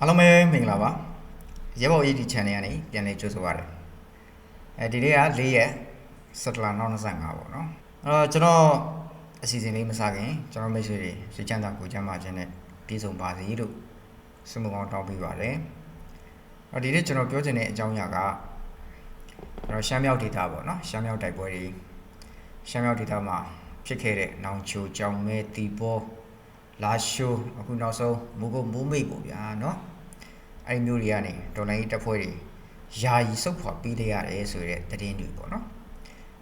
အားလုံးပဲမင်္ဂလာပါရဲဘော် ED channel ကနေပြန်လည်ကြိုဆိုပါရစေအဲဒီနေ့က၄ရက်စက်တလာ2025ပေါ့နော်အဲ့တော့ကျွန်တော်အစီအစဉ်လေးမစခင်ကျွန်တော်မိတ်ဆွေတွေစိတ်ချမ်းသာကိုယ်ချမ်းသာခြင်းနဲ့ပြည့်စုံပါစေလို့ဆုမကောင်းတောင်းပေးပါတယ်အဲ့ဒီနေ့ကျွန်တော်ပြောချင်တဲ့အကြောင်းအရာကကျွန်တော်ရှမ်းမြောက်ဒေသပေါ့နော်ရှမ်းမြောက်တိုက်ပွဲတွေရှမ်းမြောက်ဒေသမှာဖြစ်ခဲ့တဲ့နောင်ချိုကြောင်မဲတီဘောလာရှိုးအခုနောက်ဆုံးမူကုတ်မိုးမိတ်ပေါ့ဗျာနော် အဲ့ဒီမျိုးတွေကနေဒေါ်လာကြီးတပ်ဖွဲ့တွေယာယီစုပ်ခွာပြီးလိုက်ရတယ်ဆိုတဲ့သတင်းတွေပေါ့နော်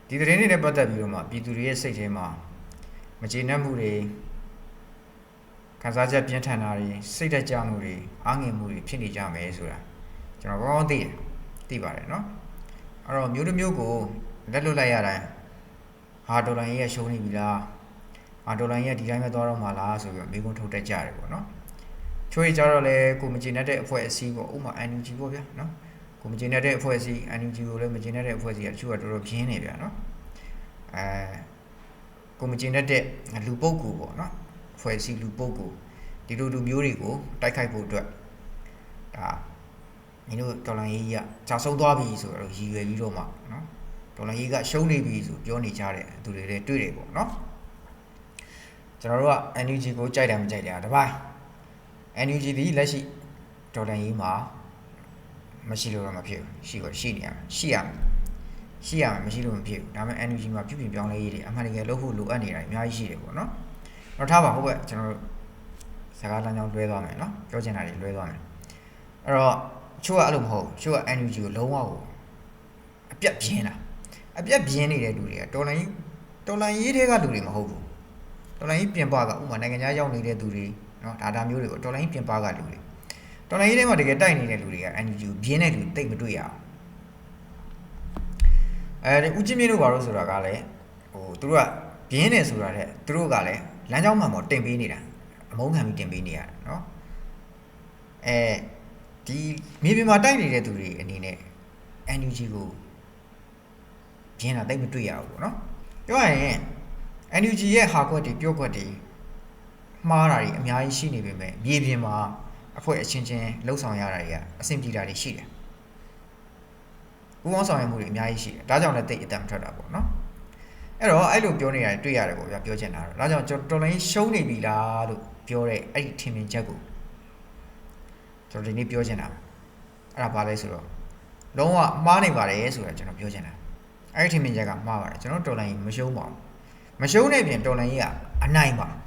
ဒီသတင်းတွေနဲ့ပတ်သက်ပြီးတော့မှပြည်သူတွေရဲ့စိတ်ထဲမှာမကျေနပ်မှုတွေခံစားချက်ပြင်းထန်တာတွေစိတ်တက်ကြမှုတွေအားငယ်မှုတွေဖြစ်နေကြမယ်ဆိုတာကျွန်တော်ကောင်းကောင်းသိတယ်သိပါတယ်နော်အဲ့တော့မျိုးတစ်မျိုးကိုလက်လွတ်လိုက်ရတိုင်းဟာဒေါ်လာကြီးရဲ့ရှုံးနေပြီလားဟာဒေါ်လာကြီးကဒီတိုင်းပဲသွားတော့မှာလားဆိုပြီးတော့မိကုန်းထုတ်တတ်ကြတယ်ပေါ့နော် ချိုးရကြတော့လေကိုမကျေနပ်တဲ့အဖွဲ့အစည်းပေါ့ဥပမာ NUG ပေါ့ဗျာနော်ကိုမကျေနပ်တဲ့အဖွဲ့အစည်း NUG ကိုလည်းမကျေနပ်တဲ့အဖွဲ့အစည်းကတချို့ကတော်တော်ပြင်းနေဗျာနော်အဲကိုမကျေနပ်တဲ့လူပုဂ္ဂိုလ်ပေါ့နော်အဖွဲ့အစည်းလူပုဂ္ဂိုလ်ဒီလိုလူမျိုးတွေကိုတိုက်ခိုက်ဖို့အတွက်ဒါမင်းတို့ဒေါ်လာရေးကြီးကကြာဆုံးသွားပြီဆိုတော့ရည်ရွယ်ပြီးတော့မှနော်ဒေါ်လာရေးကရှုံးနေပြီဆိုပြောနေကြတဲ့သူတွေလည်းတွေ့တယ်ပေါ့နော်ကျွန်တော်တို့က NUG ကိုကြိုက်တယ်မကြိုက်တယ်တပိုင်း NUG ဒီလက်ရှိဒေါ်လာရေးမှာမရှိလို့တော့မဖြစ်ဘူးရှိကိုရှိနေရမယ်ရှိရမယ်ရှိရမယ်မရှိလို့မဖြစ်ဘူးဒါပေမဲ့ NUG မှာပြုပြင်ပြောင်းလဲရေးတွေအမှန်တကယ်လုပ်ဖို့လိုအပ်နေတာအများကြီးရှိတယ်ပေါ့နော်တော့ထားပါဟုတ်ကဲ့ကျွန်တော်တို့စကားလမ်းကြောင်းလွဲသွားမယ်နော်ပြောချင်တာတွေလွဲသွားမယ်အဲ့တော့ချို့ကအဲ့လိုမဟုတ်ချို့က NUG ကိုလုံးဝကိုအပြတ်ပြင်းတာအပြတ်ပြင်းနေတဲ့လူတွေကတော်လိုင်းတော်လိုင်းရေးတွေကလူတွေမဟုတ်ဘူးတော်လိုင်းပြင်ပကဥပမာနိုင်ငံခြားရောက်နေတဲ့သူတွေ နော်ဒါဒါမျိုးတွေကိုတော်လိုင်းပြင်ပကလူတွေတော်လိုင်းရေးထဲမှာတကယ်တိုက်နေတဲ့လူတွေက NUG ကိုပြင်းတဲ့လူတိတ်မတွေ့ရအောင်အဲဒီဦးချင်းမြင့်တို့ဘာလို့ဆိုတာကလည်းဟိုသူတို့ကပြင်းတယ်ဆိုတာတဲ့သူတို့ကလည်းလမ်းကြောင်းမှမော်တင်ပေးနေတာအမုန်းခံပြီးတင်ပေးနေရတယ်နော်အဲဒီမြေပြင်မှာတိုက်နေတဲ့သူတွေအနေနဲ့ NUG ကိုပြင်းတာတိတ်မတွေ့ရဘူးပေါ့နော်ပြောရရင် NUG ရဲ့ဟာကွက်တွေပြောကွက်တွေ မှားတာတွေအများကြီးရှိနေပေမဲ့မြေပြင်မှာအဖွဲ့အချင်းချင်းလှုပ်ဆောင်ရတာတွေကအဆင်ပြေတာတွေရှိတယ်။ဘူးပေါင်းဆောင်ရွက်မှုတွေအများကြီးရှိတယ်။ဒါကြောင့်လည်းတိတ်အတံမထွက်တာပေါ့နော်။အဲ့တော့အဲ့လိုပြောနေရတယ်တွေ့ရတယ်ပေါ့ဗျာပြောချင်တာတော့။ဒါကြောင့်ကျွန်တော်တော်လိုင်းရှုံးနေပြီလားလို့ပြောတဲ့အဲ့ဒီထင်မြင်ချက်ကိုကျွန်တော်ဒီနေ့ပြောချင်တာ။အဲ့ဒါဘာလဲဆိုတော့လုံးဝမှားနေပါတယ်ဆိုတာကျွန်တော်ပြောချင်တာ။အဲ့ဒီထင်မြင်ချက်ကမှားပါတယ်ကျွန်တော်တော်လိုင်းမရှုံးပါဘူး။မရှုံးတဲ့ပြင်တော်လိုင်းကြီးကအနိုင်ပါ။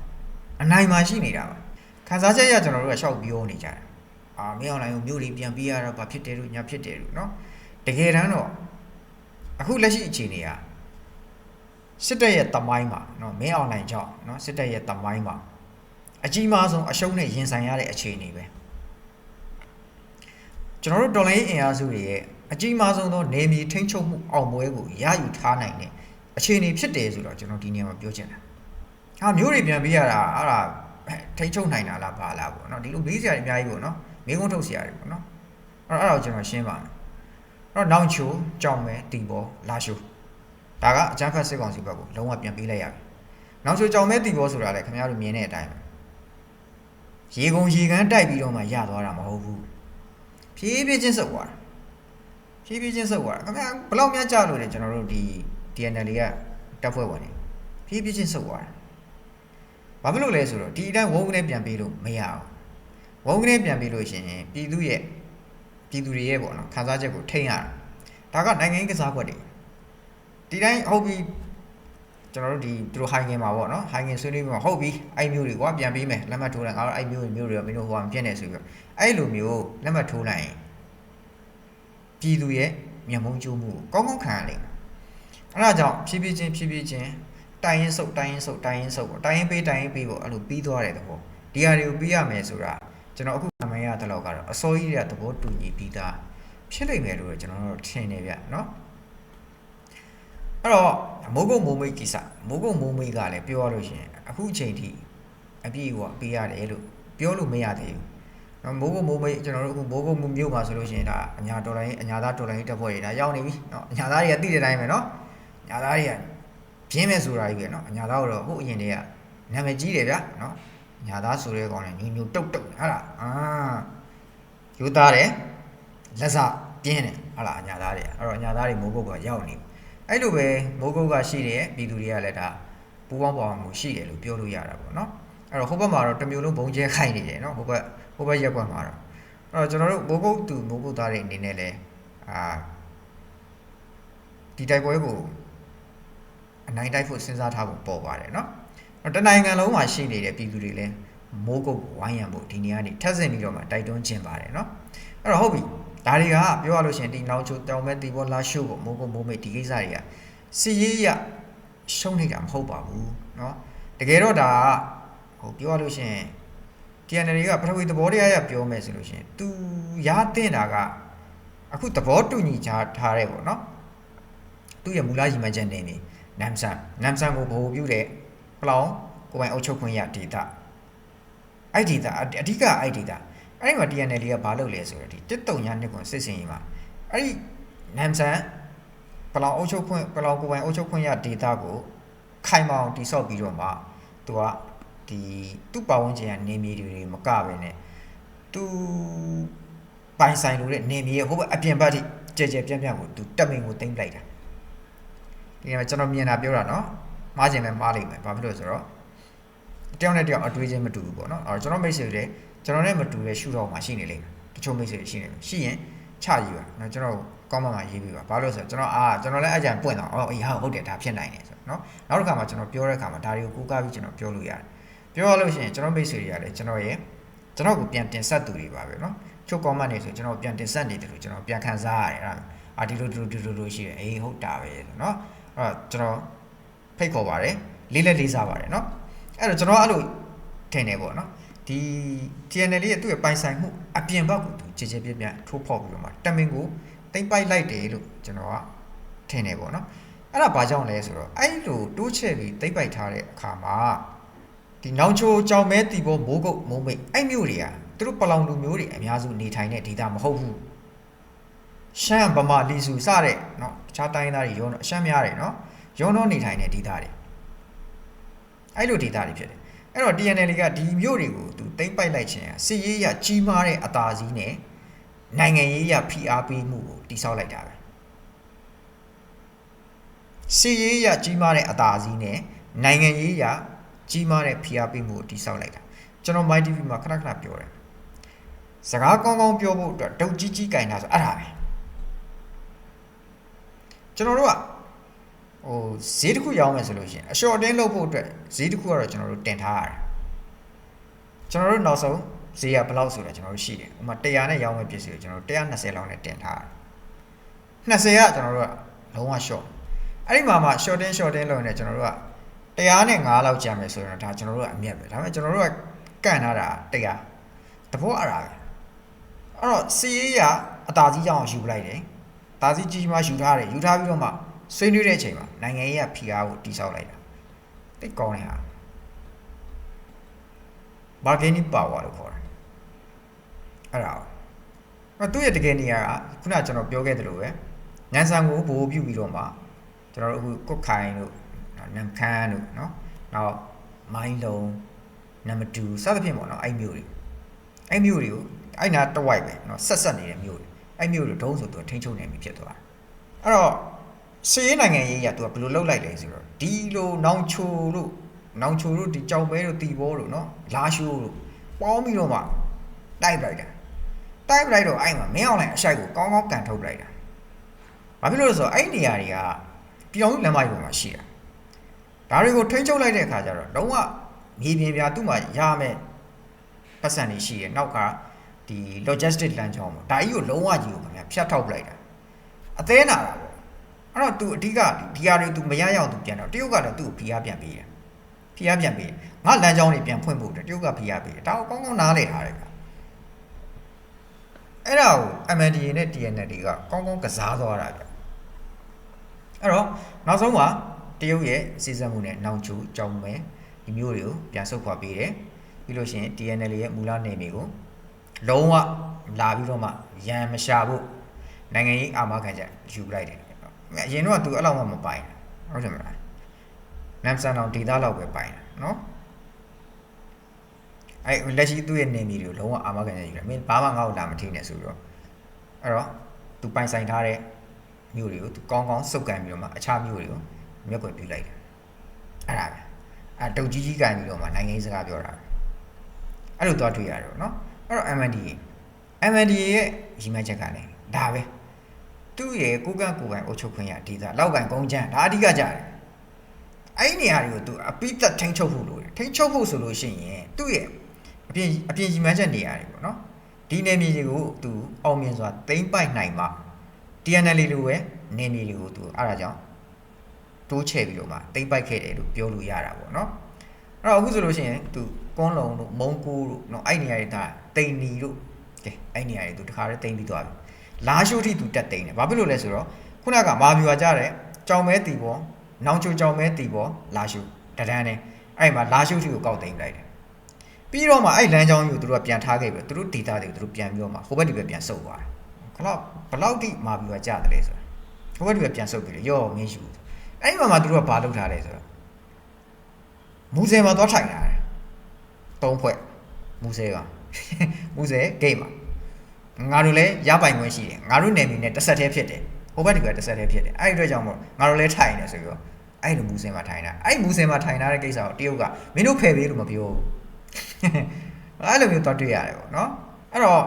အနိုင်မှာရှိနေတာပါ။ခန်းစားချက်ရကျွန်တော်တို့ကရှောက်ပြောနေကြတယ်။အာမင်းအောင်လိုင်းကိုမြို့တွေပြန်ပြေးရတော့ဘာဖြစ်တယ်လို့ညာဖြစ်တယ်လို့နော်။တကယ်တမ်းတော့အခုလက်ရှိအခြေအနေကစစ်တပ်ရဲ့တမိုင်းမှာနော်မင်းအောင်လိုင်းကြောင့်နော်စစ်တပ်ရဲ့တမိုင်းမှာအကြီးမားဆုံးအရှုံးနဲ့ရင်ဆိုင်ရတဲ့အခြေအနေပဲကျွန်တော်တို့တော်လိုင်းအင်အားစုတွေရဲ့အကြီးမားဆုံးသောနေမီထိန်းချုပ်မှုအောင်ပွဲကိုရယူထားနိုင်တဲ့အခြေအနေဖြစ်တယ်ဆိုတော့ကျွန်တော်ဒီနေရာမှာပြောချင်တာ ဟာမျိုးတွေပြန်ပြီးရတာအဲ့ဒါထိန်းချုပ်နိုင်တာလားဘာလားပေါ့နော်ဒီလိုမေးစရာတွေအများကြီးပေါ့နော်မေးခွန်းထုတ်စရာတွေပေါ့နော်အဲ့တော့အဲ့တော့ကျွန်တော်ရှင်းပါမယ်အဲ့တော့နောင်ချိုကြောင်မဲတီဘောလာရှိုးဒါကအချမ်းဖတ်စစ်ကောင်စီဘက်ကိုလုံးဝပြန်ပေးလိုက်ရပြီနောင်ချိုကြောင်မဲတီဘောဆိုတာလေခင်ဗျားတို့မြင်တဲ့အတိုင်းပဲရေကုန်ရေကန်းတိုက်ပြီးတော့မှရသွားတာမဟုတ်ဘူးဖြည်းဖြည်းချင်းစုပ်သွားတာဖြည်းဖြည်းချင်းစုပ်သွားတာခင်ဗျာဘယ်လောက်များကြာလို့လဲကျွန်တော်တို့ဒီ DNL ကတပ်ဖွဲ့ဝင်တွေဖြည်းဖြည်းချင်းစုပ်သွားတာ ဘာဖြစ်လို့လဲဆိုတော့ဒီအတိုင်းဝုန်းကနေပြန်ပေးလို့မရအောင်ဝုန်းကနေပြန်ပေးလို့ရှိရင်ပြည်သူရဲ့ပြည်သူတွေရဲ့ပေါ့နော်ခံစားချက်ကိုထိန်းရတာဒါကနိုင်ငံရေးကစားကွက်တွေဒီတိုင်းဟုတ်ပြီကျွန်တော်တို့ဒီသူတို့ဟိုင်ငင်မှာပေါ့နော်ဟိုင်ငင်ဆွေးနွေးပြီးမှဟုတ်ပြီအဲ့မျိုးတွေကွာပြန်ပေးမယ်လက်မှတ်ထိုးလိုက်ငါတို့အဲ့မျိုးမျိုးတွေကမင်းတို့ဟိုကမပြည့်နေဆိုပြီးတော့အဲ့လိုမျိုးလက်မှတ်ထိုးလိုက်ရင်ပြည်သူရဲ့မျက်မုံးကျိုးမှုကိုကောင်းကောင်းခံရလိမ့်မယ်အဲ့ဒါကြောင့်ဖြည်းဖြည်းချင်းဖြည်းဖြည်းချင်း တိုင်းရင်စုပ်တိုင်းရင်စုပ်တိုင်းရင်စုပ်ပေါ့တိုင်းရင်ပေးတိုင်းရင်ပေးပေါ့အဲ့လိုပြီးသွားတယ်တဘောဒီဟာတွေကိုပြီးရမယ်ဆိုတာကျွန်တော်အခုအမှန်ရတဲ့လောက်ကတော့အစိုးရရဲ့သဘောတူညီပြီးသားဖြစ်လိမ့်မယ်လို့ကျွန်တော်တို့ထင်နေဗျเนาะအဲ့တော့မိုးကုတ်မိုးမိတ်ကိစ္စမိုးကုတ်မိုးမိတ်ကလည်းပြောရလို့ရှိရင်အခုအချိန်ထိအပြည့်ကပေးရတယ်လို့ပြောလို့မရသေးဘူးနော်မိုးကုတ်မိုးမိတ်ကျွန်တော်တို့အခုမိုးကုတ်မြို့မှာဆိုလို့ရှိရင်ဒါအညာတော်လိုင်းအညာသားတော်လိုင်းတက်ဖွဲ့တွေဒါရောက်နေပြီเนาะအညာသားတွေကသိတဲ့အတိုင်းပဲเนาะညာသားတွေက ပြင်းမဲ့ဆိုတာကြီးပဲเนาะအညာသားကတော့ဟိုအရင်တည်းကနာမည်ကြီးတယ်ဗျာเนาะညာသားဆိုတဲ့ကောင်လည်းညညတုတ်တုတ်ဟာလားအာ ယူသားတယ်လက်စပြင်းတယ်ဟာလားအညာသားတွေအဲ့တော့အညာသားတွေမိုးကုတ်ကရောက်နေအဲ့လိုပဲမိုးကုတ်ကရှိတဲ့ပြည်သူတွေကလည်းဒါပူပေါင်းပေါင်းမှုရှိတယ်လို့ပြောလို့ရတာပေါ့နော်အဲ့တော့ဟိုဘက်မှာတော့တစ်မျိုးလုံးဘုံကျဲခိုက်နေတယ်နော်ဟိုဘက်ဟိုဘက်ရက်ကွက်မှာတော့အဲ့တော့ကျွန်တော်တို့မိုးကုတ်သူမိုးကုတ်သားတွေအနေနဲ့လည်းအာဒီတိုက်ပွဲကို အနိုင်တိုက်ဖို့စဉ်းစားထားဖို့ပေါ်ပါတယ်နော်အဲ့တော့တနိုင်ငံလုံးမှာရှိနေတဲ့ပြည်သူတွေလည်းမိုးကုတ်ဝိုင်းရံဖို့ဒီနေရာနေထပ်ဆင့်ပြီးတော့မှတိုက်တွန်းခြင်းပါတယ်နော်အဲ့တော့ဟုတ်ပြီဒါတွေကပြောရလို့ရှိရင်ဒီနောက်ချိုတောင်မဲတီဘောလာရှို့ကိုမိုးကုတ်မိုးမိတ်ဒီကိစ္စတွေကစီရေးရရှုံးနေတာမဟုတ်ပါဘူးเนาะတကယ်တော့ဒါကဟိုပြောရလို့ရှိရင် TNL ကပထဝီသဘောတရားရပြောမယ်ဆိုလို့ရှိရင် तू ရတဲ့တာကအခုသဘောတူညီချထားတယ်ပေါ့เนาะသူ့ရဲ့မူလရည်မှန်းချက်နေနေ နမ်ဆန်နမ်ဆန်ကိုဗဟိုပြုတဲ့ပလောင်ကိုယ်ပိုင်အုပ်ချုပ်ခွင့်ရဒေတာအဲ့ဒီတာအဓိကအဲ့ဒီတာအဲ့ဒီမှာ TNL ကဘာလုပ်လဲဆိုတော့ဒီတစ်တုံညာနှစ်ကွန်စစ်စင်ကြီးမှာအဲ့ဒီနမ်ဆန်ပလောင်အုပ်ချုပ်ခွင့်ပလောင်ကိုယ်ပိုင်အုပ်ချုပ်ခွင့်ရဒေတာကိုခိုင်မာအောင်တိဆောက်ပြီးတော့မှသူကဒီသူ့ပတ်ဝန်းကျင်ကနေမြေတွေမကပဲနဲ့သူပိုင်ဆိုင်လို့တဲ့နေမြေရဲ့ဟိုဘက်အပြင်ဘက်ထိကြဲကြဲပြန့်ပြန့်ကိုသူတက်မင်ကိုတင်ပလိုက်တာ ဒီမှာကျွန်တော်မြင်တာပြောတာနော်မှားခြင်းလည်းမှားလိမ့်မယ်ဘာဖြစ်လို့လဲဆိုတော့တယောက်နဲ့တယောက်အတွေးချင်းမတူဘူးပေါ့နော်အဲ့တော့ကျွန်တော်မိတ်ဆွေတွေကျွန်တော်နဲ့မတူတဲ့ရှုထောင့်မှာရှိနေလိမ့်မယ်တချို့မိတ်ဆွေတွေရှိနေတယ်ရှိရင်ချရေးပါနော်ကျွန်တော်ကောင်းမှမှရေးပေးပါဘာလို့လဲဆိုတော့ကျွန်တော်အာကျွန်တော်လည်းအကြံပွင့်တော့အော်အေးဟာဟုတ်တယ်ဒါဖြစ်နိုင်တယ်ဆိုတော့နော်နောက်တစ်ခါမှကျွန်တော်ပြောတဲ့အခါမှာဒါတွေကိုကိုးကားပြီးကျွန်တော်ပြောလို့ရတယ်ပြောရလို့ရှိရင်ကျွန်တော်မိတ်ဆွေတွေကလည်းကျွန်တော်ရဲ့ကျွန်တော်ကိုပြန်တင်ဆက်သူတွေပါပဲနော်ချို့ comment တွေဆိုကျွန်တော်ပြန်တင်ဆက်နေတယ်လို့ကျွန်တော်ပြန်ခံစားရတယ်အဲ့ဒါအာဒီလိုဒီလိုဒီလိုလိုရှိတယ်အေးဟုတ်တာပဲဆိုနော် အဲ့တော့ကျွန်တော်ဖိတ်ခေါ်ပါတယ်လေးလက်လေးစားပါတယ်နော်အဲ့တော့ကျွန်တော်အဲ့လိုထင်တယ်ပေါ့နော်ဒီ TNL ရဲ့သူ့ရဲ့ပိုင်ဆိုင်မှုအပြင်ဘက်ကိုသူခြေခြေပြပြထိုးဖောက်ပြီးတော့မှတမင်ကိုတိမ့်ပိုက်လိုက်တယ်လို့ကျွန်တော်ကထင်တယ်ပေါ့နော်အဲ့ဒါဘာကြောင့်လဲဆိုတော့အဲ့လိုတိုးချဲ့ပြီးတိမ့်ပိုက်ထားတဲ့အခါမှာဒီနောင်ချိုကြောင်မဲတီဘောမိုးကုတ်မိုးမိတ်အဲ့မျိုးတွေကသူတို့ပလောင်လူမျိုးတွေအများစုနေထိုင်တဲ့ဒေသမဟုတ်ဘူး ရှမ်းဗမာလီစုစတဲ့เนาะတခြားတိုင်းသားတွေရုံတော့အရှမ်းများတယ်เนาะရုံတော့နေထိုင်တဲ့ဒေသတွေအဲ့လိုဒေသတွေဖြစ်တယ်အဲ့တော့ TNL ကဒီမျိုးတွေကိုသူတိမ့်ပိုက်လိုက်ခြင်းဟာစစ်ရေးရကြီးမားတဲ့အသာစီးနဲ့နိုင်ငံရေးရဖိအားပေးမှုကိုတိဆောက်လိုက်တာပဲစစ်ရေးရကြီးမားတဲ့အသာစီးနဲ့နိုင်ငံရေးရကြီးမားတဲ့ဖိအားပေးမှုကိုတိဆောက်လိုက်တာကျွန်တော် My TV မှာခဏခဏပြောတယ်စကားကောင်းကောင်းပြောဖို့အတွက်ဒုတ်ကြီးကြီးကင်တာဆိုအဲ့ဒါပဲ ကျွန်တော်တို့ကဟိုဈေးတစ်ခုရောင်းမယ်ဆိုလို့ရှိရင်အလျှော့တင်းလုပ်ဖို့အတွက်ဈေးတစ်ခုကတော့ကျွန်တော်တို့တင်ထားရတယ်ကျွန်တော်တို့နောက်ဆုံးဈေးကဘယ်လောက်ဆိုတော့ကျွန်တော်တို့ရှိတယ်ဥပမာ100နဲ့ရောင်းမယ့်ပစ္စည်းကိုကျွန်တော်တို့120လောက်နဲ့တင်ထားတယ်20ကကျွန်တော်တို့ကလုံးဝ short အဲ့ဒီမှာမှ short တင်း short တင်းလုပ်နေကျွန်တော်တို့က100နဲ့5လောက်ကြာမယ်ဆိုရင်တော့ဒါကျွန်တော်တို့ကအမြတ်ပဲဒါပေမဲ့ကျွန်တော်တို့ကကန့်ထားတာ100တဘောအရာပဲအဲ့တော့စီးရေးရအသာစီးကြောင်းယူပလိုက်တယ် ဒါစီးကြီးမှယူထားတယ်ယူထားပြီးတော့မှဆွေးနွေးတဲ့အချိန်မှာနိုင်ငံရေးကဖိအားကိုတိဆောက်လိုက်တာတိတ်ကောင်းနေတာ bargaining power လို့ခေါ်တယ်အဲ့ဒါအဲ့သူ့ရဲ့တကယ်နေရာကခုနကကျွန်တော်ပြောခဲ့သလိုပဲညံဆန်ကိုဘိုးပြုတ်ပြီးတော့မှကျွန်တော်တို့အခုကုတ်ခိုင်တို့နမ်ခမ်းတို့เนาะနောက်မိုင်းလုံးနံပါတ်2စသဖြင့်ပေါ့เนาะအဲ့မျိုးတွေအဲ့မျိုးတွေကိုအဲ့နာတဝိုက်ပဲเนาะဆက်ဆက်နေတဲ့မျိုးတွေ အဲ့မျိုးလိုဒုံးဆိုသူထိန်းချုပ်နေပြီဖြစ်သွားတယ်အဲ့တော့စီးရင်နိုင်ငံရေးကသူကဘယ်လိုလုပ်လိုက်လဲဆိုတော့ဒီလိုနောင်ချိုလို့နောင်ချိုတို့ဒီကြောက်ပဲတို့တီဘောတို့နော်လာရှိုးတို့ပေါင်းပြီးတော့မှတိုက်လိုက်တာတိုက်လိုက်တော့အဲ့မှာမင်းအောင်လိုင်အရှိုက်ကိုကောင်းကောင်းကန်ထုတ်လိုက်တာဘာဖြစ်လို့လဲဆိုတော့အဲ့နေရာတွေကပြောင်းလမ်းမကြီးပေါ်မှာရှိတာဒါတွေကိုထိန်းချုပ်လိုက်တဲ့အခါကျတော့လုံးဝမြေပြင်ပြာသူ့မှာရမယ်ပတ်စံတွေရှိရဲ့နောက်က ဒီ logistic လမ်းကြောင်းပေါ့ဒါကြီးကိုလုံးဝကြီးကိုခင်ဗျဖြတ်ထောက်ပလိုက်တာအသေးနာတာပေါ့အဲ့တော့ तू အဓိကဒီဟာတွေ तू မရရအောင် तू ပြန်တော့တရုတ်ကလည်းသူ့ကိုဖိအားပြန်ပေးတယ်ဖိအားပြန်ပေးတယ်ငါလမ်းကြောင်းတွေပြန်ဖွင့်ဖို့တရုတ်ကဖိအားပေးတယ်ဒါကိုကောင်းကောင်းနားလည်ထားတယ်ကအဲ့ဒါကို MNDA နဲ့ TNL တွေကကောင်းကောင်းကစားသွားတာဗျအဲ့တော့နောက်ဆုံးမှာတရုတ်ရဲ့စီစံမှုနဲ့နောင်ချူကြောင်မဲဒီမျိုးတွေကိုပြန်ဆုတ်ခွာပေးတယ်ပြီးလို့ရှိရင် TNL ရဲ့မူလနေမျိုးကို လုံးဝလာပြီးတော့မှရန်မရှာဖို့နိုင်ငံရေးအာမခံချက်ယူလိုက်တယ်အရင်တော့သူအဲ့လောက်မှမပိုင်ဟုတ်တယ်မလားနမ်ဆန်အောင်ဒေတာလောက်ပဲပိုင်တာနော်အဲလက်ရှိသူ့ရဲ့နေမီတွေကိုလုံးဝအာမခံရယူတယ်မင်းဘာမှငါ့ကိုလာမထိနဲ့ဆိုပြီးတော့အဲ့တော့သူပိုင်ဆိုင်ထားတဲ့မြို့တွေကိုသူကောင်းကောင်းစုပ်ကန်ပြီးတော့မှအခြားမြို့တွေကိုမြက်ွယ်ပြလိုက်တယ်အဲ့ဒါပဲအဲတုတ်ကြီးကြီးကန်ပြီးတော့မှနိုင်ငံရေးစကားပြောတာပဲအဲ့လိုသွားတွေ့ရတယ်ပေါ့နော် အဲ့တော့ MNDA MNDA ရဲ့ရည်မှန်းချက်ကလည်းဒါပဲသူ့ရဲ့ကိုကန့်ကိုယ်ပိုင်အုပ်ချုပ်ခွင့်ရဒေသလောက်ကန်ကုန်းချမ်းဒါအဓိကကြတယ်အဲ့ဒီနေရာတွေကိုသူအပိသက်ထိန်းချုပ်ဖို့လိုတယ်ထိန်းချုပ်ဖို့ဆိုလို့ရှိရင်သူ့ရဲ့အပြင်အပြင်ရည်မှန်းချက်နေရာတွေပေါ့နော်ဒီနေမြေတွေကိုသူအောင်မြင်စွာသိမ့်ပိုက်နိုင်မှ TNL လိုပဲနေမြေတွေကိုသူအဲ့ဒါကြောင့်တိုးချဲ့ပြီးတော့မှသိမ့်ပိုက်ခဲ့တယ်လို့ပြောလို့ရတာပေါ့နော်အဲ့တော့အခုဆိုလို့ရှိရင်သူကွန်းလုံတို့မုံကိုတို့เนาะအဲ့နေရာတွေဒါ တိန်နီတို့ကဲအဲ့နေရာတွေသူတခါတည်းတိန်ပြီးသွားပြီလာရှိုးထိသူတက်တိန်တယ်ဘာဖြစ်လို့လဲဆိုတော့ခုနကမာဗျူဟာကြတဲ့ကြောင်မဲတီပေါ်နောင်ချိုကြောင်မဲတီပေါ်လာရှိုးတဒန်းနဲ့အဲ့မှာလာရှိုးထိကိုကောက်တိန်လိုက်တယ်ပြီးတော့မှအဲ့လမ်းကြောင်းကြီးကိုသူတို့ကပြန်ထားခဲ့ပြီသူတို့ဒေတာတွေကိုသူတို့ပြန်ပြီးတော့မှဟိုဘက်ဒီဘက်ပြန်ဆုတ်သွားတယ်ခလောက်ဘလောက်ထိမာဗျူဟာကြတယ်လဲဆိုတာဟိုဘက်ဒီဘက်ပြန်ဆုတ်ပြီးတော့ရော့မင်းယူအဲ့ဒီမှာမှသူတို့ကဘာလုပ်ထားလဲဆိုတော့မူဆယ်မှာသွားထိုင်လာတယ်သုံးဖွဲ့မူဆယ်က မူဆယ်ဂိတ်မှာငါတို့လည်းရပိုင်ခွင့်ရှိတယ်ငါတို့နယ်မြေနဲ့တစ်ဆက်တည်းဖြစ်တယ်ဟိုဘက်ဒီဘက်တစ်ဆက်တည်းဖြစ်တယ်အဲ့ဒီအတွက်ကြောင့်မို့ငါတို့လည်းထိုင်နေဆိုပြီးတော့အဲ့လိုမူဆယ်မှာထိုင်တာအဲ့မူဆယ်မှာထိုင်ထားတဲ့ကိစ္စကိုတရုတ်ကမင်းတို့ဖယ်ပေးလို့မပြောဘူးအဲ့လိုမျိုးတော့တွေ့ရတယ်ပေါ့နော်အဲ့တော့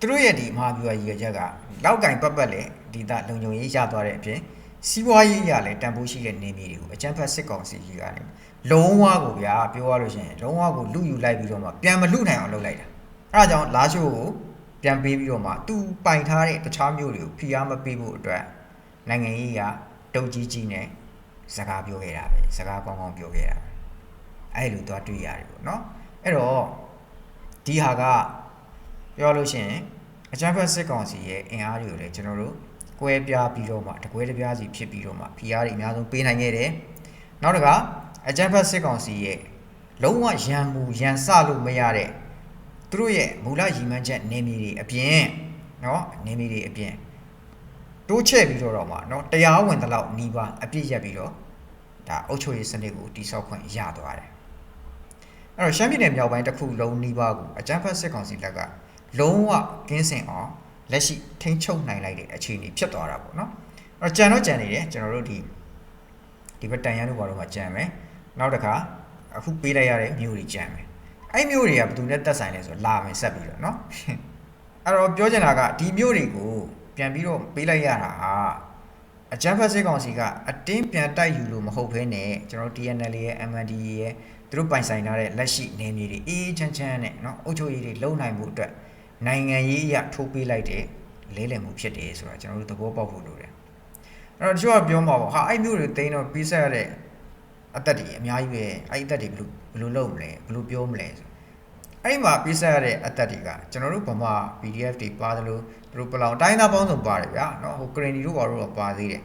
သူတို့ရဲ့ဒီမဟာဗျူဟာရည်ရွယ်ချက်ကလောက်ကင်ပတ်ပတ်လေဒီတာလုံခြုံရေးရသွားတဲ့အပြင်စီးပွားရေးရလည်းတန်ဖိုးရှိတဲ့နေမြေတွေကိုအကြမ်းဖက်စစ်ကောင်စီကြီးကနေလုံးဝကိုဗျာပြောရလို့ရှိရင်လုံးဝကိုလူယူလိုက်ပြီးတော့မှပြန်မလူနိုင်အောင်လုပ်လိုက်တာ အဲဒါကြောင့်လာရှိုးကိုပြန်ပေးပြီးတော့မှသူပိုင်ထားတဲ့တခြားမျိုးတွေကိုဖိအားမပေးဖို့အတွက်နိုင်ငံရေးကတုံကြီးကြီးနဲ့စကားပြောခဲ့တာပဲစကားကောင်းကောင်းပြောခဲ့တာပဲအဲ့လိုတော့တွေ့ရတယ်ပေါ့နော်အဲ့တော့ဒီဟာကပြောလို့ရှိရင်အကြမ်းဖက်စစ်ကောင်စီရဲ့အင်အားတွေကိုလည်းကျွန်တော်တို့ကွဲပြားပြီးတော့မှတကွဲတပြားစီဖြစ်ပြီးတော့မှဖိအားတွေအများဆုံးပေးနိုင်ခဲ့တယ်နောက်တစ်ခါအကြမ်းဖက်စစ်ကောင်စီရဲ့လုံးဝရန်မူရန်စလို့မရတဲ့ သူတို့ရဲ့မူလရည်မှန်းချက်နေမီတွေအပြင်เนาะနေမီတွေအပြင်တိုးချဲ့ပြီးတော့တော့မှเนาะတရားဝင်တလောက်နီးပါးအပြည့်ရက်ပြီးတော့ဒါအုပ်ချုပ်ရေးစနစ်ကိုတိစောက်ခွင့်ရသွားတယ်အဲ့တော့ရှမ်းပြည်နယ်မြောက်ပိုင်းတစ်ခုလုံးနီးပါးကိုအကြမ်းဖက်စစ်ကောင်စီလက်ကလုံးဝကင်းစင်အောင်လက်ရှိထိန်းချုပ်နိုင်လိုက်တဲ့အခြေအနေဖြစ်သွားတာပေါ့เนาะအဲ့တော့ကြံတော့ကြံနေတယ်ကျွန်တော်တို့ဒီဒီဘက်တန်ရန်တို့ဘာလို့မှကြံမယ်နောက်တစ်ခါအခုပေးလိုက်ရတဲ့မျိုးတွေကြံမယ် အဲ့မျိုးတွေကဘယ်သူနဲ့တက်ဆိုင်လဲဆိုတော့လာမယ်ဆက်ပြီးတော့เนาะအဲ့တော့ပြောချင်တာကဒီမျိုးတွေကိုပြန်ပြီးတော့ပေးလိုက်ရတာဟာအကြမ်းဖက်စစ်ကောင်စီကအတင်းပြန်တိုက်ယူလို့မဟုတ်ဘဲနဲ့ကျွန်တော် TNL ရဲ့ MND ရဲ့သူတို့ပိုင်ဆိုင်ထားတဲ့လက်ရှိနေမြေတွေအေးချမ်းချမ်းနဲ့เนาะအုပ်ချုပ်ရေးတွေလုံနိုင်မှုအတွက်နိုင်ငံရေးအရထိုးပေးလိုက်တဲ့လေးလည်မှုဖြစ်တယ်ဆိုတာကျွန်တော်တို့သဘောပေါက်ဖို့လိုတယ်အဲ့တော့တချို့ကပြောမှာပေါ့ဟာအဲ့မျိုးတွေတိန်းတော့ပြီးဆက်ရတဲ့ အသက်တွေအများကြီးပဲအဲ့အသက်တွေဘယ်လိုဘယ်လိုလုပ်မလဲဘယ်လိုပြောမလဲဆိုအဲ့မှာပြဆက်ရတဲ့အသက်တွေကကျွန်တော်တို့ဗမာ PDF တွေပါတယ်လို့သူတို့ပလောင်တိုင်းသားပေါင်းစုံပါတယ်ဗျာနော်ဟိုကရင်တီတို့ဘာတို့တော့ပါသေးတယ်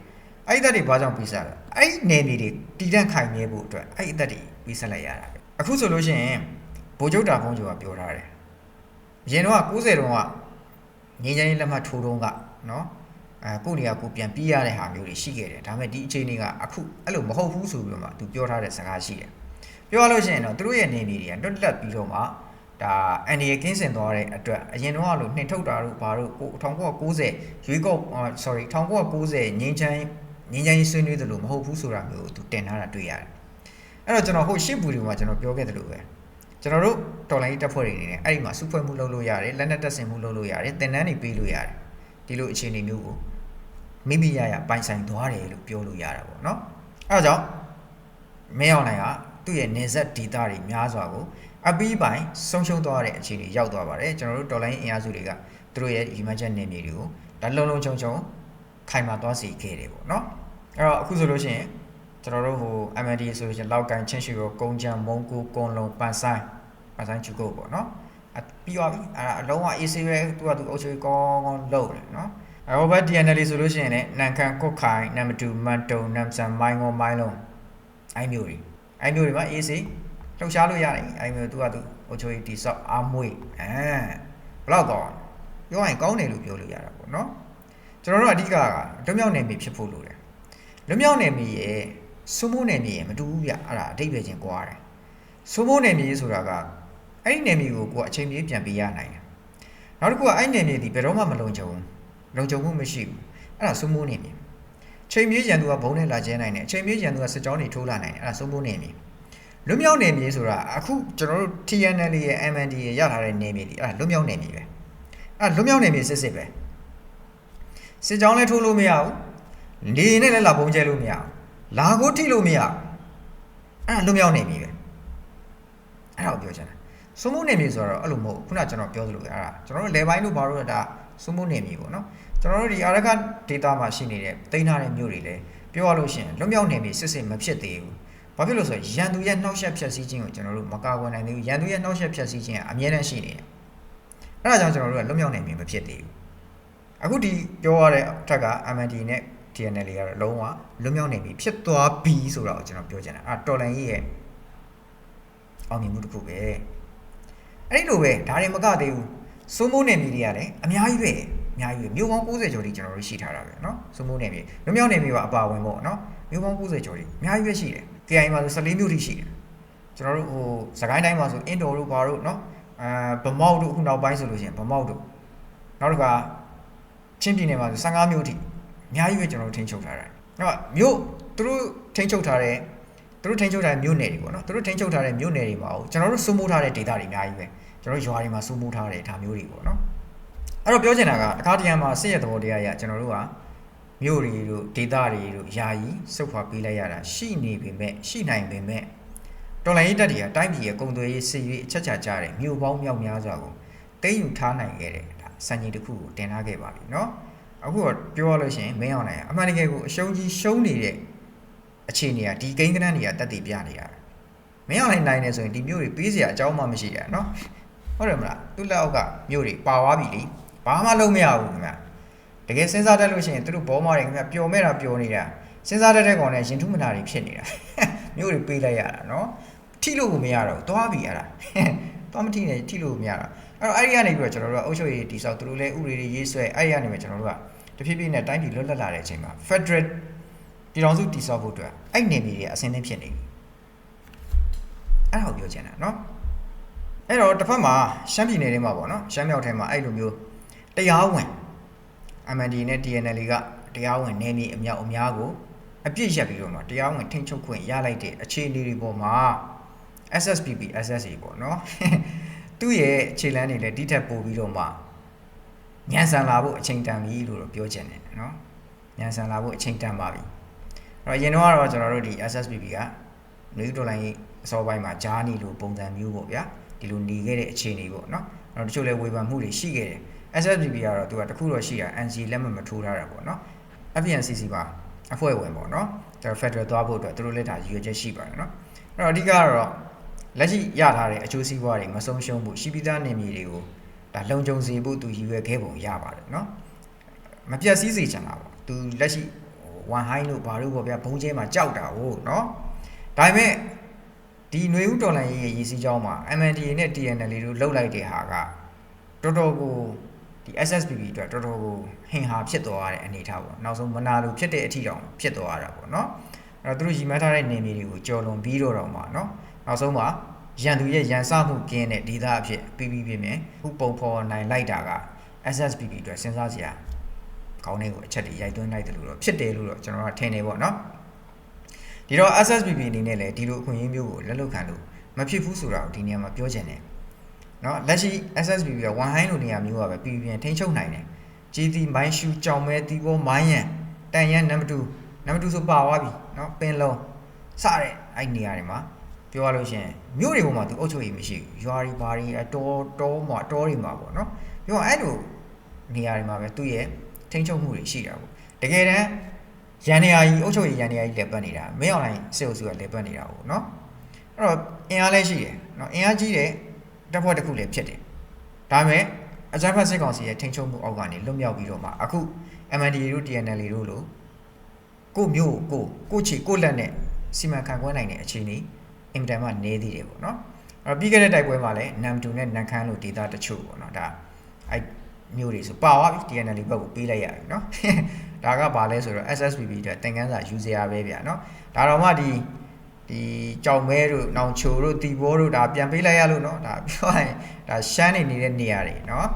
အဲ့အသက်တွေဘာကြောင့်ပြဆက်ရလဲအဲ့နယ်မြေတွေတည်တံ့ခိုင်မြဲဖို့အတွက်အဲ့အသက်တွေပြဆက်လိုက်ရတာအခုဆိုလို့ရှိရင်ဗိုလ်ချုပ်တာဘုန်းကြီးကပြောထားတယ်အရင်တော့90တုန်းကငင်းချင်းလက်မှတ်ထိုးတုန်းကနော် အဲကိုနေရာကိုပြန်ပြီးရတဲ့ဟာမျိုးတွေရှိခဲ့တယ်ဒါပေမဲ့ဒီအချိန်တွေကအခုအဲ့လိုမဟုတ်ဘူးဆိုပြီးတော့မှသူပြောထားတဲ့စကားရှိတယ်ပြောရလို့ရှိရင်တော့သူတို့ရဲ့နေမြေတွေကတွတ်လက်ပြီးတော့မှဒါအန်ဒီရဲ့ကင်းစင်သွားတဲ့အတွက်အရင်တော့လို့နှင်ထုတ်တာတို့ဘာတို့1990ရွေးကောက် sorry 1990ငင်းချမ်းငင်းချမ်းရေးဆွေးနွေးတယ်လို့မဟုတ်ဘူးဆိုတာမျိုးကိုသူတင်ထားတာတွေ့ရတယ်အဲ့တော့ကျွန်တော်ဟိုရှစ်ဘူတွေမှာကျွန်တော်ပြောခဲ့တယ်လို့ပဲကျွန်တော်တို့တော်လိုင်းတက်ဖွဲ့တွေနေတယ်အဲ့ဒီမှာစုဖွဲ့မှုလုပ်လို့ရတယ်လက်နက်တက်ဆင်မှုလုပ်လို့ရတယ်သင်တန်းတွေပေးလို့ရတယ်ဒီလိုအခြေအနေမျိုးကို မိမိရရပိုင်ဆိုင်သွားတယ်လို့ပြောလို့ရတာပေါ့နော်အဲဒါကြောင့်မင်းအောင်နိုင်ကသူ့ရဲ့နေဆက်ဒေတာတွေများစွာကိုအပီးပိုင်ဆုံးရှုံးသွားတဲ့အခြေအနေရောက်သွားပါတယ်ကျွန်တော်တို့တော်လိုင်းအင်အားစုတွေကသူတို့ရဲ့ဒီမချက်နေမြေတွေကိုဒါလုံလုံချုံချုံခိုင်မာသွားစေခဲ့တယ်ပေါ့နော်အဲ့တော့အခုဆိုလို့ရှိရင်ကျွန်တော်တို့ဟို MND ဆိုလို့ရှိရင်လောက်ကန်ချင်းရှိရောကုန်းချမ်းမုံကူကုန်းလုံးပန်ဆိုင်ပန်ဆိုင်ချူကုတ်ပေါ့နော်အပြီးသွားပြီအဲ့ဒါအလုံးဝ AC ပဲသူကသူအုပ်ချုပ်ကောင်းကောင်းလုပ်တယ်နော် ဟိုဘက် DNL ဆိုလို့ရှိရင်လည်းနန်ခန်ကုတ်ခိုင်နံပါတ်2မန်တုံနမ်ဆန်မိုင်းကိုမိုင်းလုံးအဲ့မျိုးတွေအဲ့မျိုးတွေမှာ AC လှုပ်ရှားလို့ရတယ်အဲ့မျိုးသူကသူအုပ်ချုပ်ရေးတိဆောက်အားမွေးအဲဘလောက်ကောင်းပြောရင်ကောင်းတယ်လို့ပြောလို့ရတာပေါ့နော်ကျွန်တော်တို့အဓိကကလွမြောက်နယ်မြေဖြစ်ဖို့လိုတယ်လွမြောက်နယ်မြေရဲ့စုမိုးနယ်မြေရဲ့မတူဘူးဗျအဲ့ဒါအတိတ်ပဲချင်းကွာတယ်စုမိုးနယ်မြေဆိုတာကအဲ့ဒီနယ်မြေကိုကိုကအချိန်ပြေးပြန်ပေးရနိုင်တယ်နောက်တစ်ခုကအဲ့ဒီနယ်မြေဒီဘယ်တော့မှမလုံခြုံဘူး လုံခြုံမှုမရှိဘူးအဲ့ဒါစိုးမိုးနေပြီချိန်ပြေးရန်သူကဘုံနဲ့လာကျဲနိုင်တယ်ချိန်ပြေးရန်သူကစစ်ကြောင်းတွေထိုးလာနိုင်တယ်အဲ့ဒါစိုးမိုးနေပြီလွတ်မြောက်နယ်မြေဆိုတာအခုကျွန်တော်တို့ TNL ရဲ့ MND ရဲ့ရထားတဲ့နယ်မြေဒီအဲ့ဒါလွတ်မြောက်နယ်မြေပဲအဲ့ဒါလွတ်မြောက်နယ်မြေစစ်စစ်ပဲစစ်ကြောင်းလည်းထိုးလို့မရဘူးလေနဲ့လည်းလာပုံကျဲလို့မရဘူးလာကိုထိလို့မရဘူးအဲ့ဒါလွတ်မြောက်နယ်မြေပဲအဲ့ဒါကိုပြောချင်တာစိုးမိုးနယ်မြေဆိုတော့အဲ့လိုမဟုတ်ခုနကျွန်တော်ပြောသလိုပဲအဲ့ဒါကျွန်တော်တို့လေပိုင်းတို့ဘာလို့လဲဒါစိုးမိုးနယ်မြေပေါ့နော် ကျွန်တော်တို့ဒီအာရကဒေတာမှာရှိနေတဲ့တိန်းထားတဲ့မြို့တွေလည်းပြောရလို့ရှိရင်လွတ်မြောက်နယ်မြေစစ်စစ်မဖြစ်သေးဘူးဘာဖြစ်လို့ဆိုရန်သူရဲ့နှောက်ယှက်ဖြတ်စည်းခြင်းကိုကျွန်တော်တို့မကာကွယ်နိုင်သေးဘူးရန်သူရဲ့နှောက်ယှက်ဖြတ်စည်းခြင်းကအမြဲတမ်းရှိနေတယ်အဲ့ဒါကြောင့်ကျွန်တော်တို့ကလွတ်မြောက်နယ်မြေမဖြစ်သေးဘူးအခုဒီပြောရတဲ့အထက်က MND နဲ့ TNL ကတော့လုံးဝလွတ်မြောက်နယ်မြေဖြစ်သွားပြီဆိုတော့ကျွန်တော်ပြောချင်တာအဲ့တော်လန်ကြီးရဲ့အောင်မြင်မှုတစ်ခုပဲအဲ့ဒီလိုပဲဒါတွေမကသေးဘူးစိုးမိုးနယ်မြေတွေကလည်းအများကြီးပဲ အများကြီးပဲမြို့ပေါင်း90ကျော်တိကျွန်တော်တို့ရှိထားတာပဲเนาะစိုးမိုးနယ်မြေလွတ်မြောက်နယ်မြေကအပါဝင်ပေါ့เนาะမြို့ပေါင်း90ကျော်တိအများကြီးပဲရှိတယ် KI မှာဆို14မြို့ထိရှိတယ်ကျွန်တော်တို့ဟိုစကိုင်းတိုင်းမှာဆိုအင်တော်တို့ဘာတို့เนาะအဲဗမောက်တို့အခုနောက်ပိုင်းဆိုလို့ရှိရင်ဗမောက်တို့နောက်တစ်ခါချင်းပြည်နယ်မှာဆို15မြို့ထိအများကြီးပဲကျွန်တော်တို့ထိန်းချုပ်ထားတယ်။အဲ့တော့မြို့သူတို့ထိန်းချုပ်ထားတဲ့သူတို့ထိန်းချုပ်ထားတဲ့မြို့နယ်တွေပေါ့နော်။သူတို့ထိန်းချုပ်ထားတဲ့မြို့နယ်တွေမှာကျွန်တော်တို့စိုးမိုးထားတဲ့ဒေသတွေအများကြီးပဲ။ကျွန်တော်တို့ရွာတွေမှာစိုးမိုးထားတဲ့ဒါမျိုးတွေပေါ့နော်။ အဲ့တော့ပြောချင်တာကတခါတရံမှာစစ်ရသဘောတရားအရကျွန်တော်တို့ကမြို့တွေတို့ဒေသတွေတို့ယာယီစုပ်ခွာပေးလိုက်ရတာရှိနေပေမဲ့ရှိနိုင်ပေမဲ့တော်လိုင်းရေးတက်တွေကတိုင်းပြည်ရဲ့ကုန်သွယ်ရေးစစ်ရေးအချက်ချာကြတဲ့မြို့ပေါင်းမြောက်များစွာကိုတိမ့်ယူထားနိုင်ခဲ့တဲ့ဒါစံချိန်တစ်ခုကိုတင်ထားခဲ့ပါပြီเนาะအခုတော့ပြောရလို့ရှိရင်မင်းအောင်နိုင်အမှန်တကယ်ကိုအရှုံးကြီးရှုံးနေတဲ့အခြေအနေကဒီကိန်းကနန်းတွေကတက်တည်ပြနေရတာမင်းအောင်နိုင်နိုင်နေဆိုရင်ဒီမြို့တွေပေးစရာအကြောင်းမှမရှိရเนาะဟုတ်တယ်မလားသူ့လက်အောက်ကမြို့တွေပါသွားပြီလေ ဘာမှလုပ်မရဘူးခင်ဗျတကယ်စဉ်းစားတတ်လို့ရှိရင်သူတို့ဘောမတွေခင်ဗျပျော်မဲ့တာပျော်နေတာစဉ်းစားတတ်တဲ့ကောင်နဲ့ရင်ထုမနာတွေဖြစ်နေတာမျိုးတွေပေးလိုက်ရတာနော်ထိလို့ကိုမရတော့သွားပြီအဲ့ဒါသွားမထိနဲ့ထိလို့ကိုမရတော့အဲ့တော့အဲ့ဒီကနေပြီးတော့ကျွန်တော်တို့ကအုပ်ချုပ်ရေးတိဆောက်သူတို့လည်းဥပဒေတွေရေးဆွဲအဲ့ဒီကနေပြီးကျွန်တော်တို့ကတဖြည်းဖြည်းနဲ့တိုင်းပြည်လွတ်လပ်လာတဲ့အချိန်မှာ Federal ပြည်ထောင်စုတိဆောက်ဖို့အတွက်အဲ့နေပြည်တွေအစင်းသင်းဖြစ်နေပြီအဲ့ဒါကိုပြောချင်တာနော်အဲ့တော့တစ်ဖက်မှာရှမ်းပြည်နယ်ထဲမှာပေါ့နော်ရှမ်းမြောက်ထဲမှာအဲ့လိုမျိုး တရားဝင် MND နဲ့ TNL ကတရားဝင်နေမြေအမြောက်အများကိုအပြစ်ရက်ပြီးတော့မှတရားဝင်ထိန်းချုပ်ခွင့်ရလိုက်တဲ့အခြေအနေတွေပေါ်မှာ SSPP SSA ပေါ့နော်သူ့ရဲ့အခြေလန်းတွေလည်းဒီထက်ပိုပြီးတော့မှညံဆန်လာဖို့အချိန်တန်ပြီလို့တော့ပြောချင်တယ်နော်ညံဆန်လာဖို့အချိန်တန်ပါပြီအဲ့တော့အရင်တော့ကတော့ကျွန်တော်တို့ဒီ SSPP ကနေဒေါ်လာရေးအစောပိုင်းမှာဂျားနီလိုပုံစံမျိုးပေါ့ဗျာဒီလိုနေခဲ့တဲ့အခြေအနေပေါ့နော်အဲ့တော့တချို့လည်းဝေဖန်မှုတွေရှိခဲ့တယ် SSPP ကတော့သူကတခုတော့ရှိတာ NC လက်မှတ်မထိုးထားတာပေါ့နော် FPNCC ပါအဖွဲ့ဝင်ပေါ့နော်ကျွန်တော် Federal သွားဖို့အတွက်သူတို့လည်းဒါရည်ရွယ်ချက်ရှိပါတယ်နော်အဲ့တော့အဓိကတော့လက်ရှိရထားတဲ့အကျိုးစီးပွားတွေမဆုံးရှုံးဖို့ရှိပြီးသားနေမြေတွေကိုဒါလုံခြုံစေဖို့သူရည်ရွယ်ခဲ့ပုံရပါတယ်နော်မပြတ်စည်းစေချင်တာပေါ့သူလက်ရှိဝန်ဟိုင်းတို့ဘာလို့ပေါ့ဗျာဘုံကျဲမှာကြောက်တာဟုတ်နော်ဒါပေမဲ့ဒီຫນွေဦးတော်လန်ရေးရဲ့ရည်စည်းကြောင်းမှာ MNDA နဲ့ TNL တို့လှုပ်လိုက်တဲ့ဟာကတော်တော်ကို ဒီ SSPP အတွက်တော်တော်ကိုဟင်ဟာဖြစ်သွားတဲ့အနေအထားပေါ့နောက်ဆုံးမနာလိုဖြစ်တဲ့အထီတောင်ဖြစ်သွားတာပေါ့နော်အဲ့တော့သူတို့ရည်မှန်းထားတဲ့နေမြေတွေကိုကြော်လွန်ပြီးတော့တော့မှာနော်နောက်ဆုံးမှာရန်သူရဲ့ရန်စမှုကင်းတဲ့ဒေသအဖြစ်ပြီးပြီးပြင်းပြင်းခုပုံဖော်နိုင်လိုက်တာက SSPP အတွက်စဉ်းစားစရာကောင်းတဲ့ကိုအချက်တွေရိုက်သွင်းလိုက်တယ်လို့တော့ဖြစ်တယ်လို့တော့ကျွန်တော်ကထင်နေပေါ့နော်ဒီတော့ SSPP အနေနဲ့လည်းဒီလိုအခွင့်အရေးမျိုးကိုလက်လွတ်ခံလို့မဖြစ်ဘူးဆိုတာကိုဒီနေရာမှာပြောချင်တယ် နော်လက်ရှိ SSBB ကဝမ်ဟိုင်းလိုနေရာမျိုးပါပဲ PVP ထိန်းချုပ်နိုင်တယ်ဂျီတီမိုင်းရှူကြောင်မဲတီဘောမိုင်းရန်တန်ရန်နံပါတ်2နံပါတ်2ဆိုပါသွားပြီနော်ပင်လုံးစတဲ့အဲ့နေရာတွေမှာပြောရလို့ရှင်မြို့တွေပေါ်မှာသူအုပ်ချုပ်ရေးမရှိဘူးရွာတွေဘာတွေအတော်တော်မှာတော်တွေမှာပေါ့နော်ပြောအဲ့လိုနေရာတွေမှာပဲသူ့ရဲ့ထိန်းချုပ်မှုတွေရှိတာပေါ့တကယ်တမ်းရန်နေရာကြီးအုပ်ချုပ်ရေးရန်နေရာကြီးလက်ပတ်နေတာမင်းအွန်လိုင်းစေအုပ်စုကလက်ပတ်နေတာပေါ့နော်အဲ့တော့အင်အားလည်းရှိတယ်နော်အင်အားကြီးတဲ့ တပ်ဖွဲ့တစ်ခုလည်းဖြစ်တယ်။ဒါမဲ့အကြမ်းဖက်စစ်ကောင်စီရဲ့ထိန်းချုပ်မှုအောက်ကနေလွတ်မြောက်ပြီးတော့မှအခု MNDA တို့ TNL တို့လို့ကိုမျိုးကိုကိုချီကိုလက်နဲ့စီမံခန့်ခွဲနိုင်တဲ့အခြေအနေအင်တာမှနေသေးတယ်ပေါ့နော်။အဲ့တော့ပြီးခဲ့တဲ့တိုက်ပွဲမှာလည်းနမ်တူနဲ့နန်ခမ်းလို့ဒေသတချို့ပေါ့နော်ဒါအဲ့မျိုးတွေဆိုပါသွားပြီ TNL ဘက်ကိုပေးလိုက်ရပြီနော်။ဒါကဘာလဲဆိုတော့ SSPB အတွက်သင်ခန်းစာယူစရာပဲဗျာနော်။ဒါတော့မှဒီ ဒီကြောင်မဲတို့နောင်ချိုတို့တီဘောတို့ဒါပြန်ပေးလိုက်ရလို့เนาะဒါပြောရရင်ဒါရှမ်းနေနေတဲ့နေရာတွေเนาะ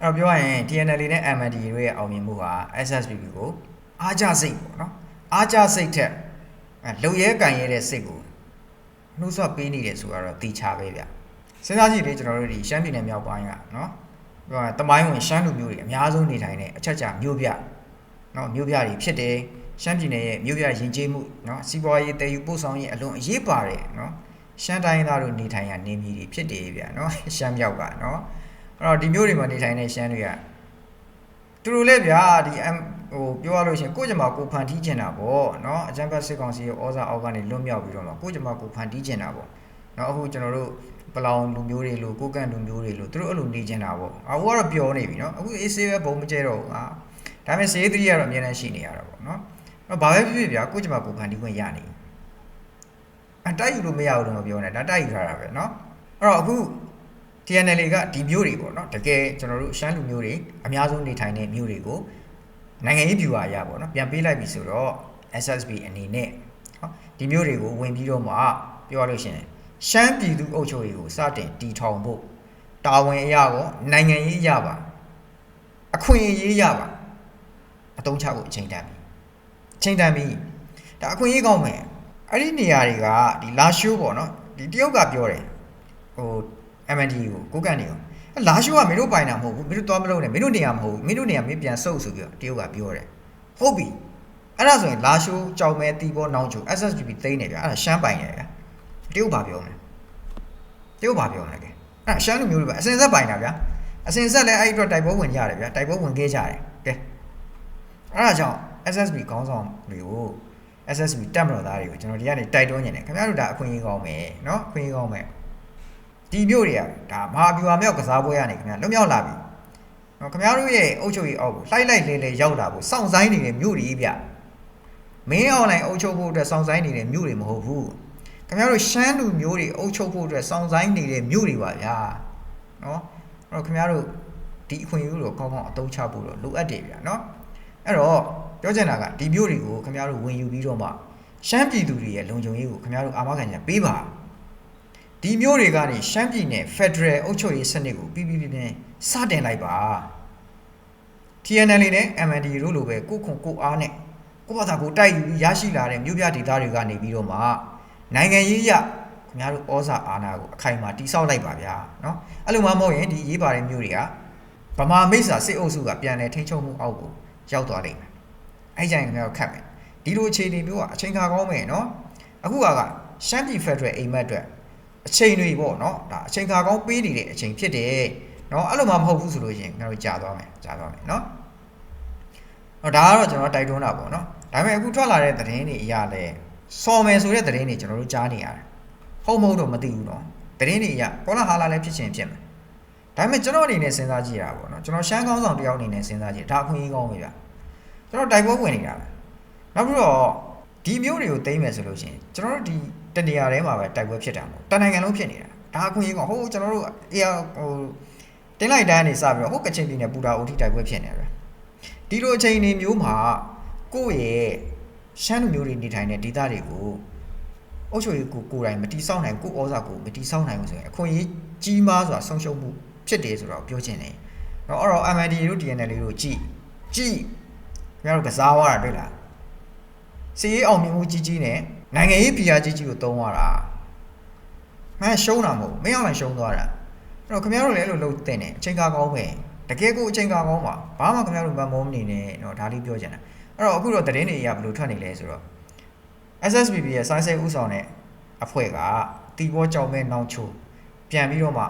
အဲ့တော့ပြောရရင် TNL နဲ့ MND တို့ရဲ့အောင်မြင်မှုဟာ SSPP ကိုအားကြစိတ်ပေါ့เนาะအားကြစိတ်ထက်အဲလုံရဲကန်ရဲတဲ့စိတ်ကိုနှုတ်ဆက်ပေးနေတယ်ဆိုတော့တီချပဲဗျစဉ်းစားကြည့်လေကျွန်တော်တို့ဒီရှမ်းပြည်နယ်မြောက်ပိုင်းကเนาะပြောရရင်တမိုင်းဝင်ရှမ်းလူမျိုးတွေအများဆုံးနေထိုင်တဲ့အချက်ချမျိုးပြเนาะမျိုးပြတွေဖြစ်တယ် ရှမ်းပြည်နယ်ရဲ့မြို့ပြယဉ်ကျေးမှုเนาะစီးပွားရေးတည်ယူပို့ဆောင်ရေးအလွန်အရေးပါတယ်เนาะရှမ်းတိုင်းသားတို့နေထိုင်ရနေမြေတွေဖြစ်တယ်ဗျာเนาะရှမ်းမြောက်ကเนาะအဲ့တော့ဒီမြို့တွေမှာနေထိုင်တဲ့ရှမ်းတွေကသူတို့လည်းဗျာဒီဟိုပြောရလို့ရှိရင်ကိုယ့်ကြမှာကိုဖန်တီးကျင်တာပေါ့เนาะအကြံဖတ်စစ်ကောင်စီရဲ့ဩဇာအောက်ကနေလွတ်မြောက်ပြီးတော့မှကိုယ့်ကြမှာကိုဖန်တီးကျင်တာပေါ့เนาะအခုကျွန်တော်တို့ပလောင်လူမျိုးတွေလို့ကိုကန့်လူမျိုးတွေလို့သူတို့အဲ့လိုနေကျင်တာပေါ့အခုကတော့ပျော်နေပြီเนาะအခုအေးဆေးပဲဘုံမကျဲတော့ဘူးဟာဒါပေမဲ့စေးသတိကတော့အများနဲ့ရှိနေရတာပေါ့เนาะတော့ ဘာပဲဖြစ်ဖြစ်ဗျာကိုယ့်ကြမှာကိုဖန်တီးခွင့်ရနေအတိုက်ယူလို့မရဘူးလို့မပြောနဲ့ဒါတိုက်ယူထားတာပဲเนาะအဲ့တော့အခု TNL ကဒီမျိုးတွေပေါ့เนาะတကယ်ကျွန်တော်တို့ရှမ်းလူမျိုးတွေအများဆုံးနေထိုင်တဲ့မျိုးတွေကိုနိုင်ငံရေး view အရပေါ့เนาะပြန်ပေးလိုက်ပြီဆိုတော့ SSB အနေနဲ့เนาะဒီမျိုးတွေကိုဝင်ပြီးတော့မှပြောရလို့ရှိရင်ရှမ်းပြည်သူအုပ်ချုပ်ရေးကိုစတင်တီထောင်ဖို့တာဝန်အရာကောနိုင်ငံရေးအရပါအခွင့်အရေးရပါအတုံးချဖို့အချိန်တန်ပြီ ီ ချိန်တန်ပြီဒါအခွင့်အရေးကောင်းမယ်အဲ့ဒီနေရာတွေကဒီလာရှိုးပေါ့နော်ဒီတရုတ်ကပြောတယ်ဟို MND ကိုကိုကန်နေကိုအဲ့လာရှိုးကမင်းတို့ပိုင်တာမဟုတ်ဘူးမင်းတို့သွားမလို့နဲ့မင်းတို့နေရာမဟုတ်ဘူးမင်းတို့နေရာမင်းပြန်ဆုပ်ဆိုပြီးတော့တရုတ်ကပြောတယ်ဟုတ်ပြီအဲ့ဒါဆိုရင်လာရှိုးကြောင်မဲတီဘောနောင်ချို SSGB သိမ်းနေဗျအဲ့ဒါရှမ်းပိုင်နေဗျတရုတ်ဘာပြောမလဲတရုတ်ဘာပြောမလဲကဲအဲ့ရှမ်းလူမျိုးတွေပဲအစင်ဆက်ပိုင်တာဗျအစင်ဆက်လည်းအဲ့ဒီအတွက်တိုက်ပွဲဝင်ကြရတယ်ဗျတိုက်ပွဲဝင်ခဲ့ကြတယ်ကဲအဲ့ဒါကြောင့် SSB ခေါင်းဆောင်တွေကို SSB တက်မတော်သားတွေကိုကျွန်တော်ဒီကနေတိုက်တွန်းနေတယ်ခင်ဗျားတို့ဒါအခွင့်အရေးကောင်းမယ်နော်အခွင့်အရေးကောင်းမယ်ဒီမျိုးတွေကဒါမဟာပြူဟာမြောက်ကစားပွဲကနေခင်ဗျာလွတ်မြောက်လာပြီနော်ခင်ဗျားတို့ရဲ့အုပ်ချုပ်ရေးအောက်ကိုလိုက်လိုက်လေလေရောက်လာဖို့စောင့်ဆိုင်နေတဲ့မျိုးတွေဗျမင်းအွန်လိုင်းအုပ်ချုပ်ဖို့အတွက်စောင့်ဆိုင်နေတဲ့မျိုးတွေမဟုတ်ဘူးခင်ဗျားတို့ရှမ်းလူမျိုးတွေအုပ်ချုပ်ဖို့အတွက်စောင့်ဆိုင်နေတဲ့မျိုးတွေပါဗျာနော်အဲ့တော့ခင်ဗျားတို့ဒီအခွင့်အရေးကိုကောင်းကောင်းအသုံးချဖို့လိုအပ်တယ်ဗျာနော်အဲ့တော့ ပြောချင်တာကဒီမျိုးတွေကိုခင်ဗျားတို့ဝင်ယူပြီးတော့မှရှမ်းပြည်သူတွေရဲ့လုံခြုံရေးကိုခင်ဗျားတို့အာမခံချက်ပေးပါဒီမျိုးတွေကနေရှမ်းပြည်နယ်ဖက်ဒရယ်အုပ်ချုပ်ရေးစနစ်ကိုပြည်ပြည်ပြင်းပြင်းစတင်လိုက်ပါ TNL နဲ့ MND တို့လိုပဲကိုခွန်ကိုအားနဲ့ကိုဘာသာကိုတိုက်ယူပြီးရရှိလာတဲ့မြို့ပြဒေသတွေကနေပြီးတော့မှနိုင်ငံရေးအရခင်ဗျားတို့ဩဇာအာဏာကိုအခိုင်အမာတိစောက်လိုက်ပါဗျာနော်အဲ့လိုမှမဟုတ်ရင်ဒီရေးပါတဲ့မြို့တွေကဗမာမိစ္ဆာစစ်အုပ်စုကပြန်လည်ထိန်းချုပ်မှုအောက်ကိုရောက်သွားလိမ့်မယ် အဲ့ကြိုင်ခင်ဗျားတို့ခတ်မယ်ဒီလိုအခြေအနေမျိုးကအချိန်ခါကောင်းမယ်နော်အခုကရှမ်းပြည်ဖက်ဒရယ်အိမ်မက်အတွက်အချိန်တွေပေါ့နော်ဒါအချိန်ခါကောင်းပေးနေတဲ့အချိန်ဖြစ်တယ်နော်အဲ့လိုမှမဟုတ်ဘူးဆိုလို့ရှိရင်ကျွန်တော်ကြာသွားမယ်ကြာသွားမယ်နော်ဟောဒါကတော့ကျွန်တော်တိုက်တွန်းတာပေါ့နော်ဒါပေမဲ့အခုထွက်လာတဲ့သတင်းတွေအရလဲစော်မယ်ဆိုတဲ့သတင်းတွေကျွန်တော်တို့ကြားနေရတယ်ဟုတ်မဟုတ်တော့မသိဘူးနော်သတင်းတွေအရကောလာဟာလာလည်းဖြစ်ချင်းဖြစ်မယ်ဒါပေမဲ့ကျွန်တော်အနေနဲ့စဉ်းစားကြည့်တာပေါ့နော်ကျွန်တော်ရှမ်းကောင်းဆောင်တယောက်အနေနဲ့စဉ်းစားကြည့်ဒါအခွင့်အရေးကောင်းပြီဗျာ ကျွန်တော်တိုက်ပွဲဝင်နေတာပဲနောက်ပြီးတော့ဒီမျိုးတွေကိုသိမ်းမယ်ဆိုလို့ရှိရင်ကျွန်တော်တို့ဒီတနေရာထဲမှာပဲတိုက်ပွဲဖြစ်တာမဟုတ်တနိုင်ငံလုံးဖြစ်နေတာဒါအခွင့်အရေးကောင်းဟိုကျွန်တော်တို့အေးဟိုတင်းလိုက်တန်းနေစပြီးတော့ဟိုကချင်ပြည်နယ်ပူတာအိုထိတိုက်ပွဲဖြစ်နေတယ်ဒီလိုအချိန်တွေမျိုးမှာကိုယ့်ရဲ့ရှမ်းလူမျိုးတွေနေထိုင်တဲ့ဒေသတွေကိုအုပ်ချုပ်ရေးကိုကိုယ်တိုင်မတီးဆောက်နိုင်ကိုယ့်ဩဇာကိုမတီးဆောက်နိုင်ဘူးဆိုရင်အခွင့်အရေးကြီးမားစွာဆုံးရှုံးမှုဖြစ်တယ်ဆိုတော့ပြောချင်တယ်။တော့အဲ့တော့ MND တို့ DNL တို့ကြည်ကြည် ခင်ဗျားတို့ကစားသွားတာတွေ့လား။စီရေးအောင်မြင်မှုကြီးကြီးနဲ့နိုင်ငံရေး PR ကြီးကြီးကိုတုံးသွားတာ။မင်းရှုံးတာမဟုတ်မင်းအောင်လည်းရှုံးသွားတာ။အဲ့တော့ခင်ဗျားတို့လည်းအဲ့လိုလုပ်တဲ့နဲ့အချိန်ကားကောင်းပဲ။တကယ်ကိုအချိန်ကားကောင်းပါဘာမှခင်ဗျားတို့မမောမနေနဲ့တော့ဒါလေးပြောချင်တာ။အဲ့တော့အခုတော့သတင်းတွေအရဘယ်လိုထွက်နေလဲဆိုတော့ SSBB ရဲ့စိုင်းစိတ်ဥဆောင်တဲ့အဖွဲ့ကတီဘောကြောင်မဲ့နောင်ချိုပြန်ပြီးတော့မှ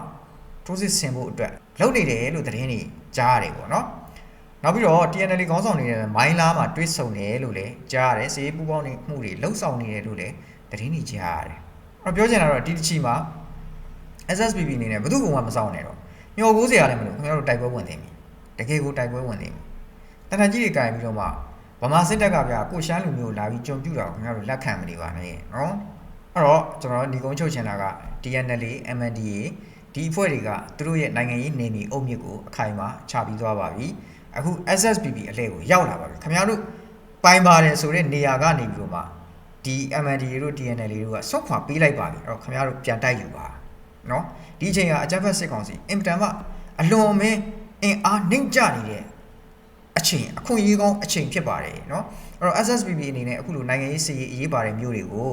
ထိုးစစ်ဆင်ဖို့အတွက်လုပ်နေတယ်လို့သတင်းတွေကြားရတယ်ပေါ့နော် နောက်ပြီးတော့ TNL ခေါင်းဆောင်နေတဲ့မိုင်းလားမှာတွဲဆုံတယ်လို့လည်းကြားရတယ်စေးပူပေါင်းနေမှုတွေလှုပ်ဆောင်နေတယ်လို့လည်းသတင်းတွေကြားရတယ်အဲ့တော့ပြောချင်တာတော့ဒီတစ်ချီမှာ SSBB အနေနဲ့ဘယ်သူ့ဘုံမှမဆောင်နဲ့တော့မျောကိုးစရာလည်းမလိုခင်ဗျားတို့တိုက်ပွဲဝင်သိပြီတကယ်ကိုတိုက်ပွဲဝင်သိပြီတန်တကြီးတွေကင်ပြီးတော့မှဗမာစစ်တပ်ကဗျာကိုရှမ်းလူမျိုးလာပြီးကြုံပြူတာကိုခင်ဗျားတို့လက်ခံမနေပါနဲ့နော်အဲ့တော့ကျွန်တော်ဒီကုန်းချုပ်ချင်တာက DNL MNDA ဒီအဖွဲ့တွေကသူတို့ရဲ့နိုင်ငံရေးနေမီအုပ်မြစ်ကိုအခိုင်အမာချပြီးသွားပါပြီ အခု SSBB အလဲကိုရောက်လာပါပြီခင်ဗျားတို့ပိုင်ပါတယ်ဆိုတဲ့နေရာကနေပြီးတော့မှ ဒီ MND တို့ DNL တို့ကစွန့်ခွာပေးလိုက်ပါပြီအဲ့တော့ခင်ဗျားတို့ပြန်တိုက်ယူပါနော်ဒီအချိန်ကအကြမ်းဖက်စစ်ကောင်စီအင်မတန်မှအလွန်မင်းအင်အားနှိမ့်ကျနေတဲ့အချိန်အခွင့်အရေးကောင်းအချိန်ဖြစ်ပါတယ်เนาะအဲ့တော့ SSPP အနေနဲ့အခုလိုနိုင်ငံရေးစည်ရေးအရေးပါတဲ့မျိုးတွေကို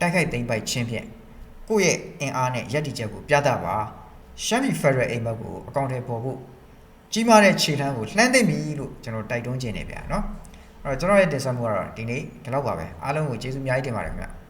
တိုက်ခိုက်သိမ်းပိုက်ခြင်းဖြင့်ကိုယ့်ရဲ့အင်အားနဲ့ရည်တည်ချက်ကိုပြသပါရှမ်းပြည် Federal အိမ်မက်ကိုအကောင့်ထဲပေါ်ဖို့ ကြီးမားတဲ့ခြေထမ်းကိုလှမ်းသိမ့်ပြီလို့ကျွန်တော်တိုက်တွန်းခြင်းနေဗျာနော်အဲ့တော့ကျွန်တော်ရဲ့တင်ဆက်မှုကတော့ဒီနေ့ဒီလောက်ပါပဲအားလုံးကိုကျေးဇူးအများကြီးတင်ပါတယ်ခင်ဗျာ